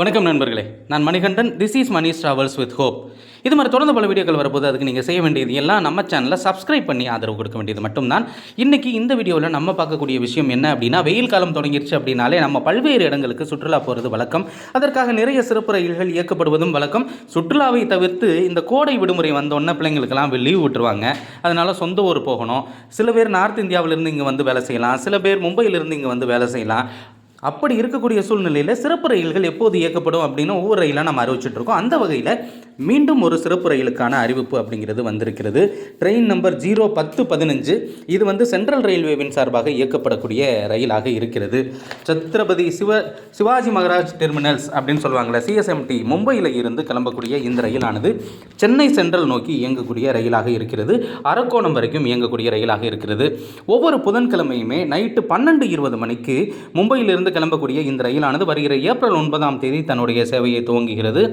வணக்கம் நண்பர்களே. நான் Manikandan. This is Mani travels with hope இது மாதிரி தொடர்ந்து பல வீடியோக்கள் வரும்போது அதுக்கு நீங்கள் செய்ய வேண்டியது எல்லாம் நம்ம சேனலில் சப்ஸ்கிரைப் பண்ணி ஆதரவு கொடுக்க வேண்டியது மட்டும்தான். இன்றைக்கி இந்த வீடியோவில் நம்ம பார்க்கக்கூடிய விஷயம் என்ன அப்படின்னா வெயில் காலம் தொடங்கிருச்சு அப்படின்னாலே நம்ம பல்வேறு இடங்களுக்கு சுற்றுலா போகிறது வழக்கம். அதற்காக நிறைய சிறப்பு ரயில்கள் இயக்கப்படுவதும் வழக்கம். சுற்றுலாவை தவிர்த்து இந்த கோடை விடுமுறை வந்தோடனே பிள்ளைங்களுக்கெல்லாம் லீவ் விட்டுருவாங்க. அதனால் சொந்த ஊர் போகணும். சில பேர் நார்த் இந்தியாவிலேருந்து இங்கே வந்து வேலை செய்யலாம். சில பேர் மும்பையிலிருந்து இங்கே வந்து வேலை செய்யலாம். அப்படி இருக்கக்கூடிய சூழ்நிலையில் சிறப்பு ரயில்கள் எப்போது இயக்கப்படும் அப்படின்னு ஒவ்வொரு ரயிலாக நம்ம அறிவிச்சிட்டு இருக்கோம். அந்த வகையில் மீண்டும் ஒரு சிறப்பு ரயிலுக்கான அறிவிப்பு அப்படிங்கிறது வந்திருக்கிறது. ட்ரெயின் நம்பர் ஜீரோ பத்து பதினஞ்சு. இது வந்து சென்ட்ரல் ரயில்வேவின் சார்பாக இயக்கப்படக்கூடிய ரயிலாக இருக்கிறது. சத்ரபதி சிவ சிவாஜி மகாராஜ் டெர்மினல்ஸ் அப்படின்னு சொல்லுவாங்களே சிஎஸ்எம்டி மும்பையில் இருந்து கிளம்பக்கூடிய இந்த ரயிலானது சென்னை சென்ட்ரல் நோக்கி இயங்கக்கூடிய ரயிலாக இருக்கிறது. அரக்கோணம் வரைக்கும் இயங்கக்கூடிய ரயிலாக இருக்கிறது. ஒவ்வொரு புதன்கிழமையுமே நைட்டு பன்னெண்டு இருபது மணிக்கு மும்பையிலிருந்து கிளம்பக்கூடிய இந்த ரயிலானது வருகிற ஏப்ரல் ஒன்பதாம் தேதி தன்னுடைய சேவையை துவங்குகிறது.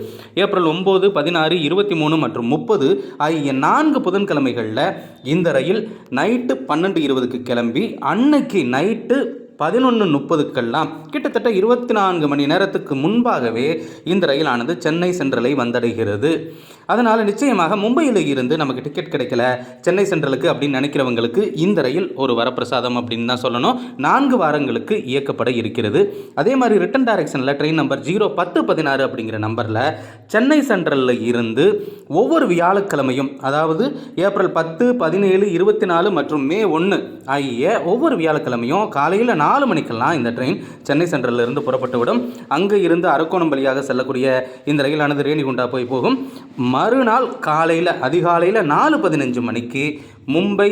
ஏப்ரல் ஒம்பது பதினாறு இருபத்தி மூணு மற்றும் முப்பது ஆகிய நான்கு புதன்கிழமைகளில் இந்த ரயில் நைட்டு பன்னெண்டு இருபதுக்கு கிளம்பி அன்னைக்கு நைட்டு பதினொன்று முப்பதுக்கெல்லாம் கிட்டத்தட்ட இருபத்தி நான்கு மணி நேரத்துக்கு முன்பாகவே இந்த ரயிலானது சென்னை சென்ட்ரலை வந்தடைகிறது. அதனால் நிச்சயமாக மும்பையில் இருந்து நமக்கு டிக்கெட் கிடைக்கல. சென்னை சென்ட்ரலுக்கு அப்படின்னு நினைக்கிறவங்களுக்கு இந்த ரயில் ஒரு வரப்பிரசாதம் அப்படின்னு தான் சொல்லணும். நான்கு வாரங்களுக்கு இயக்கப்பட இருக்கிறது. அதே மாதிரி ரிட்டன் டைரக்ஷனில் ட்ரெயின் நம்பர் ஜீரோ பத்து பதினாறு அப்படிங்கிற நம்பரில் சென்னை சென்ட்ரலில் இருந்து ஒவ்வொரு வியாழக்கிழமையும் அதாவது ஏப்ரல் பத்து பதினேழு இருபத்தி நாலு மற்றும் மே ஒன்று ஆகிய ஒவ்வொரு வியாழக்கிழமையும் காலையில் நாலு மணிக்கெல்லாம் இந்த ட்ரெயின் சென்னை சென்ட்ரலில் இருந்து புறப்பட்டு விடும். அங்கே இருந்து அரக்கோணம் வழியாக செல்லக்கூடிய இந்த ரயிலானது ரேணிகுண்டா போய் போகும். மறுநாள் காலையில் அதிகாலையில் நாலு பதினஞ்சு மணிக்கு மும்பை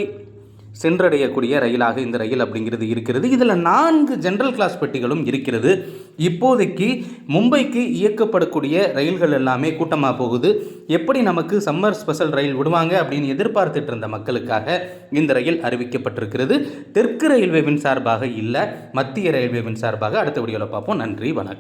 சென்றடையக்கூடிய ரயிலாக இந்த ரயில் அப்படிங்கிறது இருக்கிறது. இதில் நான்கு ஜென்ரல் கிளாஸ் பெட்டிகளும் இருக்கிறது. இப்போதைக்கு மும்பைக்கு இயக்கப்படக்கூடிய ரயில்கள் எல்லாமே கூட்டமாக போகுது. எப்படி நமக்கு சம்மர் ஸ்பெஷல் ரயில் விடுவாங்க அப்படின்னு எதிர்பார்த்துட்டு இருந்த மக்களுக்காக இந்த ரயில் அறிவிக்கப்பட்டிருக்கிறது. தெற்கு ரயில்வேவின் சார்பாக இல்லை மத்திய ரயில்வேவின் சார்பாக அடுத்த வீடியோவில் பார்ப்போம். நன்றி வணக்கம்.